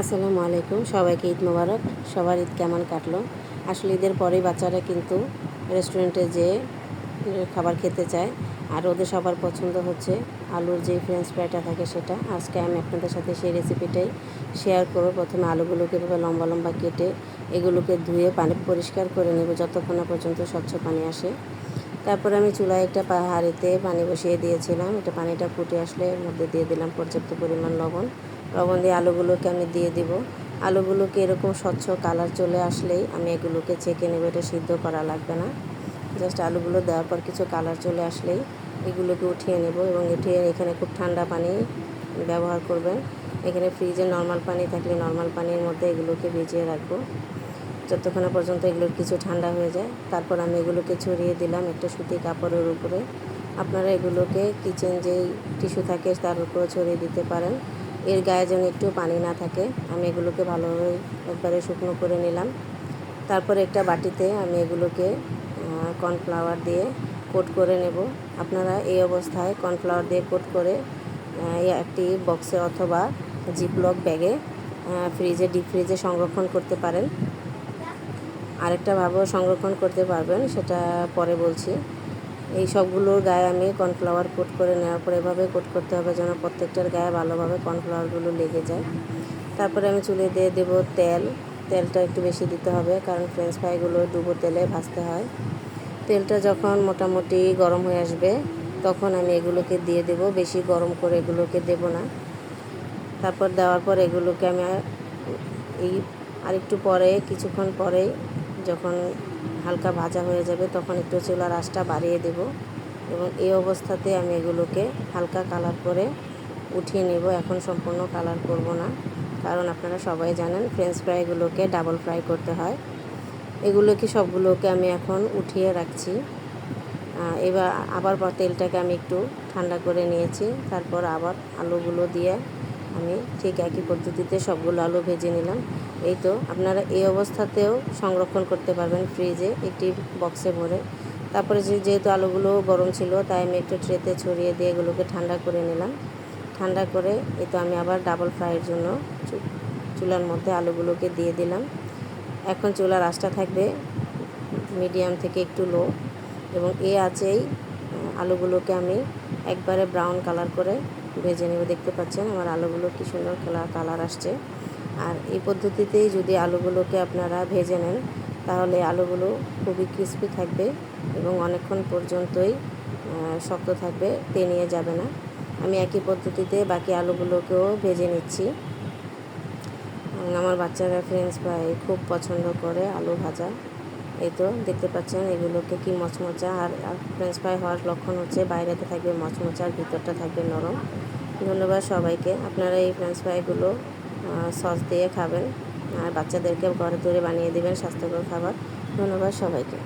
আসসালামু আলাইকুম। সবাইকে ঈদ মোবারক। সবার ঈদ কেমন কাটলো? আসলে ঈদের পরেই বাচ্চারা কিন্তু রেস্টুরেন্টে যেয়ে খাবার খেতে চায়। আর ওদের সবার পছন্দ হচ্ছে আলুর যে ফ্রেঞ্চ ফ্রাইটা থাকে সেটা। আজকে আমি আপনাদের সাথে সেই রেসিপিটাই শেয়ার করব। প্রথমে আলুগুলোকে এভাবে লম্বা লম্বা কেটে এগুলোকে ধুয়ে পানি পরিষ্কার করে নেব। যতক্ষণ না পর্যন্ত স্বচ্ছ পানি আসে। তারপরে আমি চুলায় একটা হাঁড়িতে পানি বসিয়ে দিয়েছিলাম। এটা পানিটা ফুটে আসলে এর মধ্যে দিয়ে দিলাম পর্যাপ্ত পরিমাণ লবণ। লবণ দিয়ে আলুগুলোকে আমি দিয়ে দিব। আলুগুলোকে এরকম স্বচ্ছ কালার চলে আসলেই আমি এগুলোকে ছেঁকে নেব, এটা সিদ্ধ করা লাগবে না। জাস্ট আলুগুলো দেওয়ার পর কিছু কালার চলে আসলেই এগুলোকে উঠিয়ে নেব এবং উঠিয়ে এখানে খুব ঠান্ডা পানি ব্যবহার করবেন। এখানে ফ্রিজে নর্মাল পানি থাকলে নর্মাল পানির মধ্যে এগুলোকে ভিজিয়ে রাখব। যতক্ষণ পর্যন্ত এগুলো কিছু ঠান্ডা হয়ে যায়, তারপর আমি এগুলোকে ছড়িয়ে দিলাম একটা সুতি কাপড়ের উপরে। আপনারা এগুলোকে কিচেন যেই টিস্যু থাকে তার উপরে ছড়িয়ে দিতে পারেন। এর গায়ে যেন একটু পানি না থাকে, আমি এগুলোকে ভালোভাবে একবারে শুকনো করে নিলাম। তারপর একটা বাটিতে আমি এগুলোকে কর্নফ্লাওয়ার দিয়ে কোট করে নেব। আপনারা এই অবস্থায় কর্নফ্লাওয়ার দিয়ে কোট করে একটি বক্সে অথবা জিপলক ব্যাগে ফ্রিজে, ডিপ ফ্রিজে সংরক্ষণ করতে পারেন। আরেকটাভাবেও সংরক্ষণ করতে পারবেন, সেটা পরে বলছি। এই সবগুলোর গায়ে আমি কর্নফ্লাওয়ার কোট করে নেওয়ার পর এভাবে কোট করতে হবে যেন প্রত্যেকটার গায়ে ভালোভাবে কর্নফ্লাওয়ারগুলো লেগে যায়। তারপরে আমি চুলে দিয়ে দেব তেল, তেলটা একটু বেশি দিতে হবে কারণ ফ্রেঞ্চ ফ্রাইগুলো ডুবো তেলে ভাজতে হয়। তেলটা যখন মোটামুটি গরম হয়ে আসবে, তখন আমি এগুলোকে দিয়ে দেব, বেশি গরম করে এগুলোকে দেব না। তারপর দেওয়ার পর এগুলোকে আমি এই আরেকটু পরে, কিছুক্ষণ পরে যখন হালকা ভাজা হয়ে যাবে, তখন একটু চুলার আঁচটা বাড়িয়ে দেব এবং এই অবস্থাতে আমি এগুলোকে হালকা কালার করে উঠিয়ে নেব। এখন সম্পূর্ণ কালার করব না, কারণ আপনারা সবাই জানেন ফ্রেঞ্চ ফ্রাইগুলোকে ডাবল ফ্রাই করতে হয়। এগুলোকে সবগুলোকে আমি এখন উঠিয়ে রাখছি। এবার আবার তেলটাকে আমি একটু ঠান্ডা করে নিয়েছি, তারপর আবার আলুগুলো দিয়ে আমি ঠিক একই পদ্ধতিতে সবগুলো আলু ভেজে নিলাম। এই তো, আপনারা এই অবস্থাতেও সংরক্ষণ করতে পারবেন ফ্রিজে একটি বক্সে ভরে। তারপরে যেহেতু আলুগুলো গরম ছিল, তাই আমি একটু ট্রেতে ছড়িয়ে দিয়ে এগুলোকে ঠান্ডা করে নিলাম। ঠান্ডা করে এই তো আমি আবার ডাবল ফ্রাইয়ের জন্য চুলার মধ্যে আলুগুলোকে দিয়ে দিলাম। এখন চুলার আঁচটা থাকবে মিডিয়াম থেকে একটু লো এবং এ আছেই আলুগুলোকে আমি একবারে ব্রাউন কালার করে ভেজে নেব, দেখতে পাচ্ছেন? আমার আলুগুলো কি সুন্দর কালার কালার আসছে। আর এই পদ্ধতিতেই যদি আলুগুলোকে আপনারা ভেজে নেন, তাহলে আলুগুলো খুবই ক্রিস্পি থাকবে এবং অনেকক্ষণ পর্যন্তই শক্ত থাকবে তেনিয়ে যাবে না। আমি একই পদ্ধতিতে বাকি আলুগুলোকেও ভেজে নিচ্ছি। আমার বাচ্চারা ফ্রেঞ্চ ফ্রাই খুব পছন্দ করে আলু ভাজা। এই তো দেখতে পাচ্ছেন, এগুলোকে কি মচমচা আর ফ্রেঞ্চ ফ্রাই হওয়ার লক্ষণ হচ্ছে বাইরেতে থাকবে মচমচা আর ভিতরটা থাকবে নরম। ধন্যবাদ সবাইকে। আপনারা এই ফ্রেঞ্চ ফ্রাইগুলো সস দিয়ে খাবেন। আর বাচ্চাদেরকে ঘরে তৈরি বানিয়ে দেবেন, স্বাস্থ্যকর খাবার। ধন্যবাদ সবাইকে।